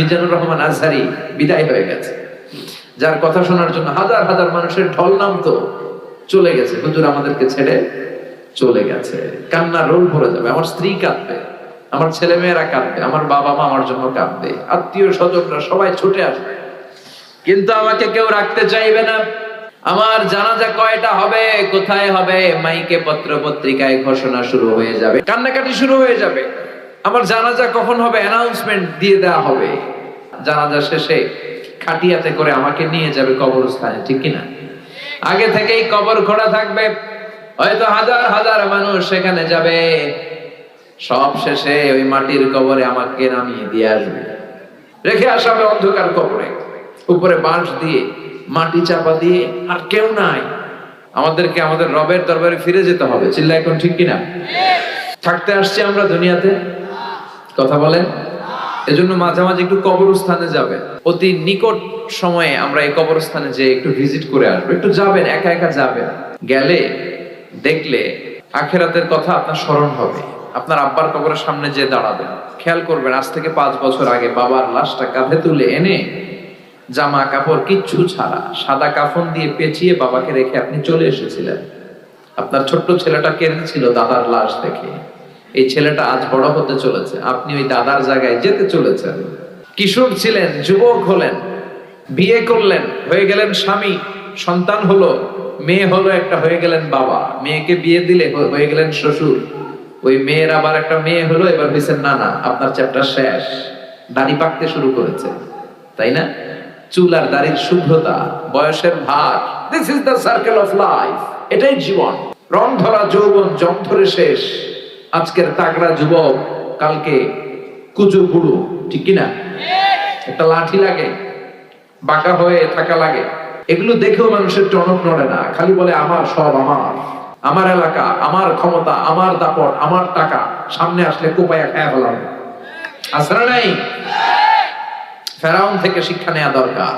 মিজানুর রহমান আজহারি বিদায় হয়ে গেছে। যার কথা শোনার জন্য হাজার হাজার মানুষের ঢল নামতো, চলে গেছে। হুজুর আমাদেরকে ছেড়ে চলে গেছে। কান্নার রোল ভরে যাবে। আমার স্ত্রী কাঁদবে, আমার ছেলে মেয়েরা কাঁদবে, আমার বাবা মা আমার জন্য কাঁদবে, আত্মীয় স্বজনরা সবাই ছুটে আসবে। কিন্তু আমাকে কেউ রাখতে চাইবে না। আমার জানাজা কয়টা হবে, কোথায় হবে, মাইকে পত্র পত্রিকায় ঘোষণা শুরু হয়ে যাবে, কান্নাকাটি শুরু হয়ে যাবে। আমার জানাজা কখন হবে অ্যানাউন্সমেন্ট দিয়ে দেওয়া হবে। জানাজা শেষে খাটিয়াতে করে আমাকে নিয়ে যাবে কবরস্থানে ঠিক কিনা? আগে থেকেই কবর খোঁড়া থাকবে হয়তো হাজার হাজার মানুষ সেখানে যাবে। সব শেষে ওই মাটির কবরে আমাকে নামিয়ে দিয়ে আসবে। রেখে আসা হবে অন্ধকার কবরে। উপরে বাঁশ দিয়ে মাটি চাপা দিয়ে আর কেউ নাই। আমাদেরকে আমাদের রবের দরবারে ফিরে যেতে হবে। চিল্লা এখন ঠিক কিনা? থাকতে আসছি আমরা দুনিয়াতে। কথা বলেন। এজন্য মাঝে মাঝে একটু কবরস্থানে যাবে। অতি নিকট সময়ে আমরা এই কবরস্থানে যে একটু ভিজিট করে আসব। একটু যাবেন, একা একা যাবেন। গেলে, দেখলে আখেরাতের কথা আপনার স্মরণ হবে। আপনার আব্বার কবরের সামনে যে দাঁড়াবেন। খেয়াল করবেন, আজ থেকে পাঁচ বছর আগে বাবার লাশটা কাঁধে তুলে এনে জামা কাপড় কিচ্ছু ছাড়া, সাদা কাফন দিয়ে পেঁচিয়ে বাবাকে রেখে আপনি চলে এসেছিলেন। আপনার ছোট্ট ছেলেটা কেঁদেছিল দাদার লাশ দেখে। এই ছেলেটা আজ বড় হতে চলেছে। আপনি ওই দাদার জায়গায় যেতে চলেছেন। কিশোর ছিলেন, যুবক হলেন, বিয়ে করলেন, হয়ে গেলেন স্বামী, সন্তান হলো, মেয়ে হলো একটা হয়ে গেলেন বাবা। মেয়েকে বিয়ে দিলে হয়ে গেলেন শ্বশুর। ওই মেয়ের আবার একটা মেয়ে হলো, এবার না না আপনার চ্যাপ্টার শেষ। দাড়ি পাকতে শুরু করেছে। তাই না? চুল আর দাড়ির শুভ্রতা বয়সের ভার। This is the circle of life এটাই জীবন। রং ধরা যৌবন জং ধরে শেষ। আজকের তাগড়া যুবক, কালকে কুজো বুড়ো ঠিক কিনা? একটা লাঠি লাগে, বাঁকা হয়ে থাকা লাগে। এগুলো দেখেও মানুষের টনক নড়ে না, খালি বলে, আমার সব আমার। আমার এলাকা, আমার ক্ষমতা, আমার দাপট, আমার টাকা। সামনে আসলে কোপায়া খায়া ফেলাম আসরা নাই? ফেরাউন থেকে শিক্ষা নেওয়া দরকার।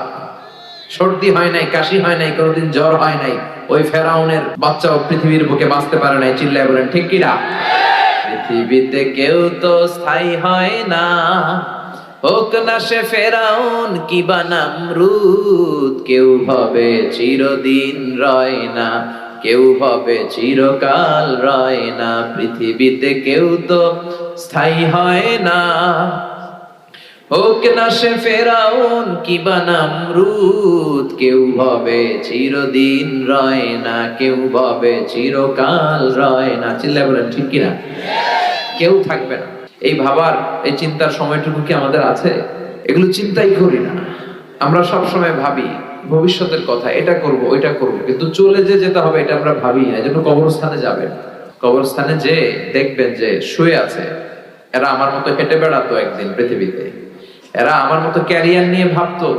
সর্দি হয় নাই, কাশি হয় নাই, কোনোদিন জ্বর হয় নাই। ওই ফেরাউনের বাচ্চাও পৃথিবীর বুকে বাঁচতে পারে নাই, চিল্লায় বলেন, ঠিক কিনা? পৃথিবীতে কেউ তো স্থায়ী হয় না। হোক না সে ফেরাউন কি বানাম রুদ কেউ হবে চিরদিন রয় না। কেউ হবে চিরকাল রয় না। পৃথিবীতে কেউ তো স্থায়ী হয় না। হোক না সে ফেরাউন, কি বানাম রুদ কেউ ভাবে চিরদিন রয় না, কেউ ভাবে চিরকাল রয় না। চিল্লায় বলেন, ঠিক কিনা? কেউ থাকবে না। এই ভাবার, এই চিন্তার সময়টুকু কি আমাদের আছে? এগুলো চিন্তাই করি না। আমরা সব সময় ভাবি, ভবিষ্যতের কথা, এটা করব, ওইটা করব। কিন্তু চলে যে যেতে হবে, এটা আমরা ভাবি না। এজন্য কবরস্থানে যাবেন। কবরস্থানে যে দেখবেন যে শুয়ে আছে। এরা আমার মতো হেঁটে বেড়াতো একদিন পৃথিবীতে। এরা আমার মতো ক্যারিয়ার নিয়ে ভাবতো।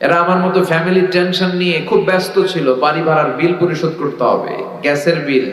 এরা আমার মতো ফ্যামিলি টেনশন নিয়ে খুব ব্যস্ত ছিল। বাড়ি ভাড়ার বিল পরিশোধ করতে হবে, গ্যাসের বিল